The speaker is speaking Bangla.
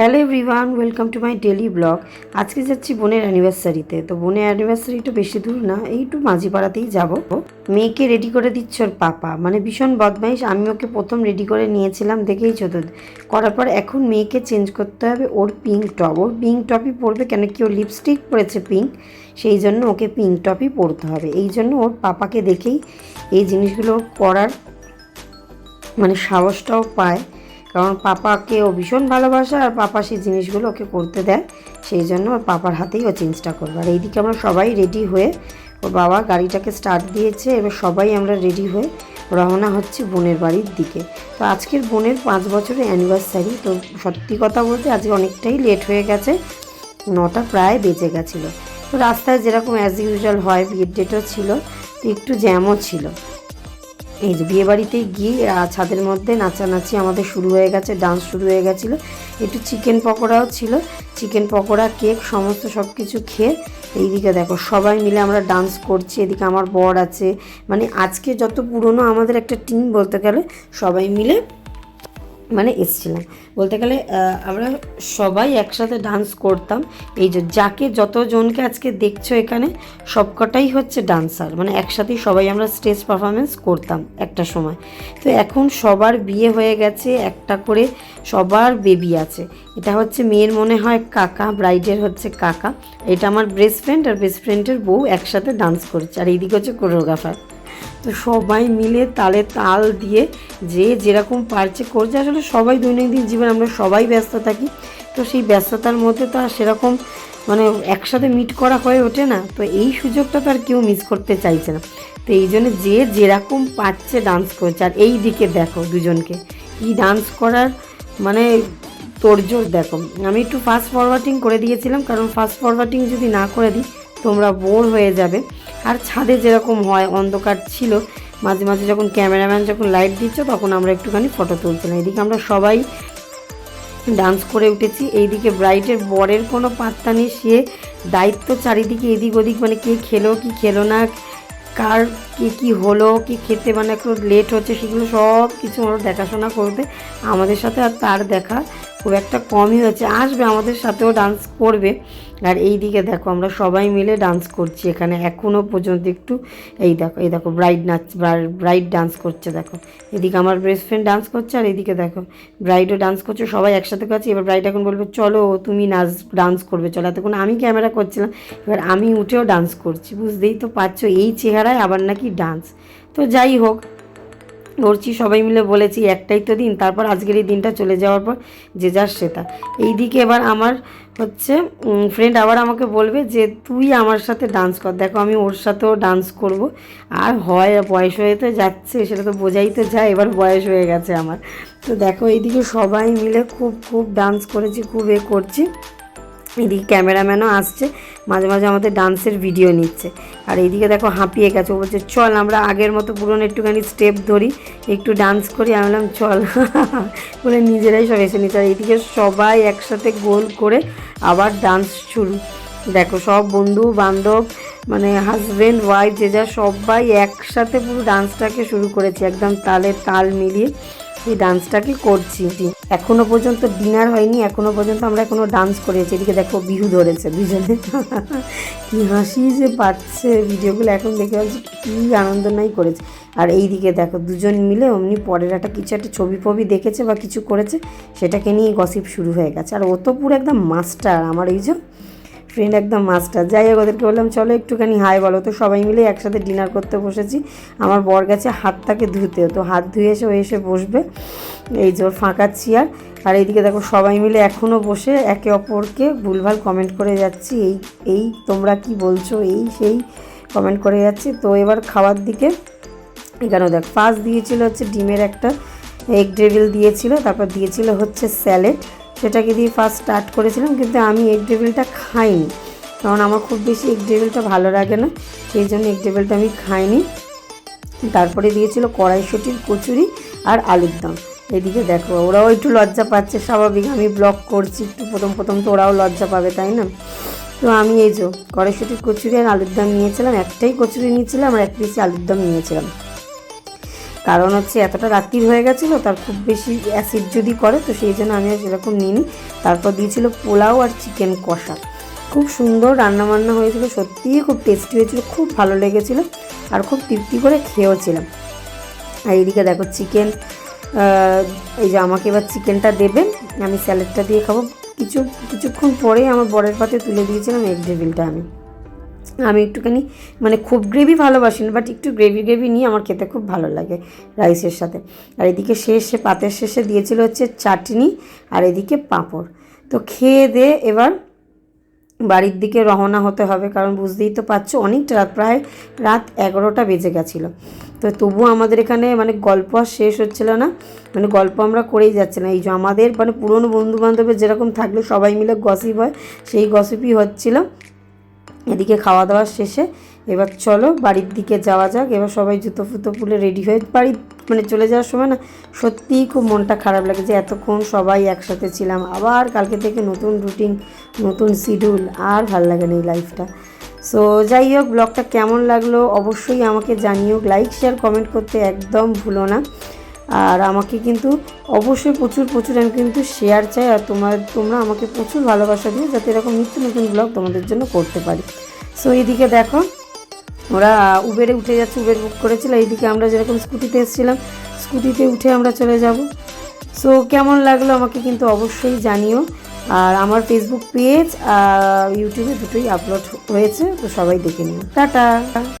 Hello everyone, welcome to my daily blog. আজকে যাচ্ছি বোনের অ্যানিভার্সারিতে। তো বোনের অ্যানিভার্সারিটা বেশি দূর না, এই একটু মাঝিপাড়াতেই যাব। মেয়েকে রেডি করে দিচ্ছে ওর পাপা। মানে ভীষণ বদমাইশ, আমি ওকে প্রথম রেডি করে নিয়েছিলাম, দেখেইছো তো। করার পর এখন মেয়েকে চেঞ্জ করতে হবে ওর পিঙ্ক টপ ওর পিঙ্ক টপই পরবে কেন কি, ওর লিপস্টিক পরেছে পিঙ্ক সেই জন্য ওকে পিঙ্ক টপই পরতে হবে। এই জন্য ওর পাপাকে দেখেই এই জিনিসগুলো করার মানে সাহসটাও পায়। কারণ পাপাকে ও ভীষণ ভালোবাসে আর পাপা সেই জিনিসগুলো ওকে করতে দেয়, সেই জন্য ওর পাপার হাতেই ও চেঞ্জটা করবে। আর এইদিকে আমরা সবাই রেডি হয়ে ওর বাবা গাড়িটাকে স্টার্ট দিয়েছে, এবার সবাই আমরা রেডি হয়ে রওনা হচ্ছে বোনের বাড়ির দিকে। তো আজকের বোনের পাঁচ বছরের অ্যানিভার্সারি তো সত্যি কথা বলতে আজকে অনেকটাই লেট হয়ে গেছে, নটা প্রায় বেজে গেছিল। তো রাস্তায় যেরকম অ্যাজ ইউজুয়াল হয় বিয়ের ডেটও ছিল, তো একটু জ্যামও ছিল। এই যে বিয়ে বাড়িতে গিয়ে ছাদের মধ্যে নাচানাচি আমাদের শুরু হয়ে গেছে ডান্স শুরু হয়ে গেছিল। একটু চিকেন পকোড়াও ছিল। চিকেন পকোড়া কেক সমস্ত সব কিছু খেয়ে এইদিকে দেখো, সবাই মিলে আমরা ডান্স করছি। এদিকে আমার বর আছে। মানে আজকে যত পুরনো আমাদের একটা টিম বলতে গেলে, সবাই মিলে মানে এসছিলাম। বলতে গেলে আমরা সবাই একসাথে ডান্স করতাম। এই যে যাকে যতজনকে আজকে দেখছ এখানে, সবকটাই হচ্ছে ডান্সার মানে একসাথেই সবাই আমরা স্টেজ পারফরমেন্স করতাম একটা সময়। তো এখন সবার বিয়ে হয়ে গেছে, একটা করে সবার বেবি আছে। এটা হচ্ছে মেয়ের মনে হয় কাকা ব্রাইডের হচ্ছে কাকা। এটা আমার বেস্ট ফ্রেন্ড আর বেস্ট ফ্রেন্ডের বউ একসাথে ডান্স করছে। আর এইদিকে হচ্ছে কোরিওগ্রাফার তো সবাই মিলে তালে তাল দিয়ে যে যেরকম পারছে করছে, আসলে সবাই দৈনন্দিন জীবনে আমরা সবাই ব্যস্ত থাকি। তো সেই ব্যস্ততার মধ্যে তো আর সেরকম মানে একসাথে মিট করা হয়ে ওঠে না। তো এই সুযোগটা তো আর কেউ মিস করতে চাইছে না। তো এই জন্য যে যেরকম পাচ্ছে ডান্স করছে। আর এই দিকে দেখো দুজনকে, কি ডান্স করার মানে তোড়জোড় দেখো। আমি একটু ফাস্ট ফরওয়ার্ডিং করে দিয়েছিলাম, কারণ ফাস্ট ফরওয়ার্ডিং যদি না করে দিই, তোমরা বোর হয়ে যাবে। আর ছাদে যেরকম হয়, অন্ধকার ছিল, মাঝে মাঝে যখন ক্যামেরাম্যান যখন লাইট দিচ্ছে, তখন আমরা একটুখানি ফটো তুলছিলাম। এদিকে আমরা সবাই ডান্স করে উঠেছি, এইদিকে ব্রাইটের বরের কোনো পাত্তা নেই, সে দায়িত্ব চারিদিকে এদিক ওদিক মানে কে খেলো, কি খেলো না, কার কে কী হলো, কি খেতে মানে একটু লেট হচ্ছে, সেগুলো সব কিছু ওরা দেখাশোনা করবে। আমাদের সাথে আর তার দেখা খুব একটা কমই হয়েছে। আসবে, আমাদের সাথেও ডান্স করবে। আর এই দিকে দেখো, আমরা সবাই মিলে ডান্স করছি। এখানে এখনও পর্যন্ত একটু, এই দেখো এই দেখো ব্রাইড নাচ ব্রাইড ডান্স করছে, দেখো। এদিকে আমার বেস্ট ফ্রেন্ড ডান্স করছে, আর এইদিকে দেখো ব্রাইডও ডান্স করছে, সবাই একসাথে করছে এবার ব্রাইড এখন বলবে, চলো, তুমি নাচ ডান্স করবে, চলো। এতক্ষণ আমি ক্যামেরা করছিলাম, এবার আমি উঠেও ডান্স করছি। বুঝতেই তো পারছ, এই চেহারায় আবার নাকি ডান্স তো যাই হোক করছি সবাই মিলে বলেছি একটাই তো দিন, তারপর আজকের এই দিনটা চলে যাওয়ার পর যে যার সেটা। এই দিকে এবার আমার হচ্ছে ফ্রেন্ড আবার আমাকে বলবে যে, তুই আমার সাথে ডান্স কর। দেখো, আমি ওর সাথেও ডান্স করব। আর হয়, বয়স হয়ে তো যাচ্ছে, সেটা তো বোঝাই তো যায়, এবার বয়স হয়ে গেছে আমার। তো দেখো, এইদিকে সবাই মিলে খুব খুব ডান্স করেছি, খুব এ করছি। এদিকে ক্যামেরাম্যানও আসছে, মাঝে মাঝে আমাদের ডান্সের ভিডিও নিচ্ছে। আর এইদিকে দেখো হাঁপিয়ে গেছে, ও বলছে, চল আমরা আগের মতো পুরনো একটুখানি স্টেপ ধরি, একটু ডান্স করি। আমি বললাম, চল। বলে নিজেরাই সব এসে নিচ্ছে। আর এইদিকে সবাই একসাথে গোল করে আবার ডান্স শুরু। দেখো সব বন্ধু, বান্ধব মানে হাজব্যান্ড ওয়াইফ যে যা সবাই একসাথে পুরো ডান্সটাকে শুরু করেছে, একদম তালে তাল মিলিয়ে। এই ডান্সটাকে করছি? এখনও পর্যন্ত ডিনার হয়নি, এখনও পর্যন্ত আমরা এখনও ডান্স করেছি। এদিকে দেখো বিহু ধরেছে দুজনে। কি হাসি যে পাচ্ছে ভিডিওগুলো, এখন দেখে ভাবছি কি আনন্দ নাই করেছে। আর এই দিকে দেখো দুজন মিলে অমনি পরের একটা কিছু একটা ছবি ফবি দেখেছে বা কিছু করেছে, সেটাকে নিয়ে গসিপ শুরু হয়ে গেছে। আর ও তো পুরো একদম মাস্টার আমার এই যে ফ্রেন্ড একদম মাস্টার যাই হোক, ওদেরকে বললাম, চলো একটুখানি হাই বলো। তো সবাই মিলে একসাথে ডিনার করতে বসেছি। আমার বর গেছে হাতটাকে ধুতে। তো হাত ধুয়ে এসে ও এসে বসবে। এই যে ফাঁকা চেয়ার আর এইদিকে দেখো, সবাই মিলে এখনও বসে একে অপরকে ভুলভাল কমেন্ট করে যাচ্ছি। এই এই তোমরা কি বলছো? এই, সেই কমেন্ট করে যাচ্ছি। তো এবার খাওয়ার দিকে এখানেও দেখ ফার্স্ট দিয়েছিল হচ্ছে ডিমের একটা এগ ডেভিল দিয়েছিল। তারপর দিয়েছিল হচ্ছে স্যালেড সেটাকে দিয়ে ফার্স্ট স্টার্ট করেছিলাম, কিন্তু আমি এগ ডেভিলটা খাইনি। কারণ আমার খুব বেশি এগ ডেভিলটা ভালো লাগে না, সেই জন্য এগ ডেভিলটা আমি খাইনি। তারপরে দিয়েছিল কড়াইশুটির কচুরি আর আলুর দম। এদিকে দেখো, ওরাও একটু লজ্জা পাচ্ছে, স্বাভাবিক আমি ব্লগ করছি একটু, প্রথম প্রথম তো ওরাও লজ্জা পাবে, তাই না? তো আমি এই যে কড়াইশুটির কচুরি আর আলুর দম নিয়েছিলাম, একটাই কচুরি নিয়েছিলাম আর এক পিসি আলুর দম নিয়েছিলাম। কারণ হচ্ছে এতটা রাত্রির হয়ে গেছিল, তার খুব বেশি অ্যাসিড যদি করে, তো সেই জন্য আমি সেরকম নিইনি। তারপর দিয়েছিল পোলাও আর চিকেন কষা। খুব সুন্দর রান্না বান্না হয়েছিল, সত্যিই খুব টেস্টি হয়েছিল, খুব ভালো লেগেছিলো আর খুব তৃপ্তি করে খেয়েওছিলাম। আর এইদিকে দেখো চিকেন এই যে আমাকে এবার চিকেনটা দেবে, আমি স্যালাডটা দিয়ে খাব। কিছু, কিছুক্ষণ পরেই আমার বরের পাতে তুলে দিয়েছিলাম এগ টেবিলটা আমি। আমি একটুখানি মানে খুব গ্রেভি ভালোবাসি না বাট একটু গ্রেভি গ্রেভি নিয়ে আমার খেতে খুব ভালো লাগে রাইসের সাথে। আর এদিকে শেষে, পাতের শেষে দিয়েছিল হচ্ছে চাটনি, আর এদিকে পাঁপড়। তো খেয়ে দে এবার বাড়ির দিকে রওনা হতে হবে, কারণ বুঝতেই তো পারছ অনেকটা রাত, প্রায় রাত এগারোটা বেজে গেছিল। তো তবুও আমাদের এখানে মানে গল্প আর শেষ হচ্ছিল না মানে গল্প আমরা করেই যাচ্ছি না। এই যে আমাদের মানে পুরনো বন্ধু বান্ধবের যেরকম থাকলে, সবাই মিলে গসিপ হয়, সেই গসিপই হচ্ছিল। এদিকে খাওয়া দাওয়া শেষে এবার চলো বাড়ির দিকে যাওয়া যাক। এবার সবাই জুতো ফুতো পুলে রেডি হয়ে বাড়ি মানে চলে যাওয়ার সময় না সত্যিই খুব মনটা খারাপ লাগে যে এতক্ষণ সবাই একসাথে ছিলাম। আবার কালকে থেকে নতুন রুটিন নতুন শিডিউল আর ভালো লাগে না এই লাইফটা সো যাই হোক ব্লগটা কেমন লাগল অবশ্যই আমাকে জানিও। লাইক শেয়ার কমেন্ট করতে একদম ভুলো না। আর আমাকে কিন্তু অবশ্যই প্রচুর প্রচুর আমি কিন্তু শেয়ার চাই আর তোমার, তোমরা আমাকে প্রচুর ভালোবাসা দিও যাতে এরকম নিত্য নতুন ব্লগ তোমাদের জন্য করতে পারি। সো এইদিকে দেখো, ওরা উবেরে উঠে যাচ্ছে উবের বুক করেছিল। এইদিকে আমরা যেরকম স্কুটিতে এসেছিলাম স্কুটিতে উঠে আমরা চলে যাব। সো কেমন লাগল আমাকে কিন্তু অবশ্যই জানিও। আর আমার ফেসবুক পেজ আর ইউটিউবে দুটোই আপলোড হয়েছে, তো সবাই দেখে নিও। টাটা!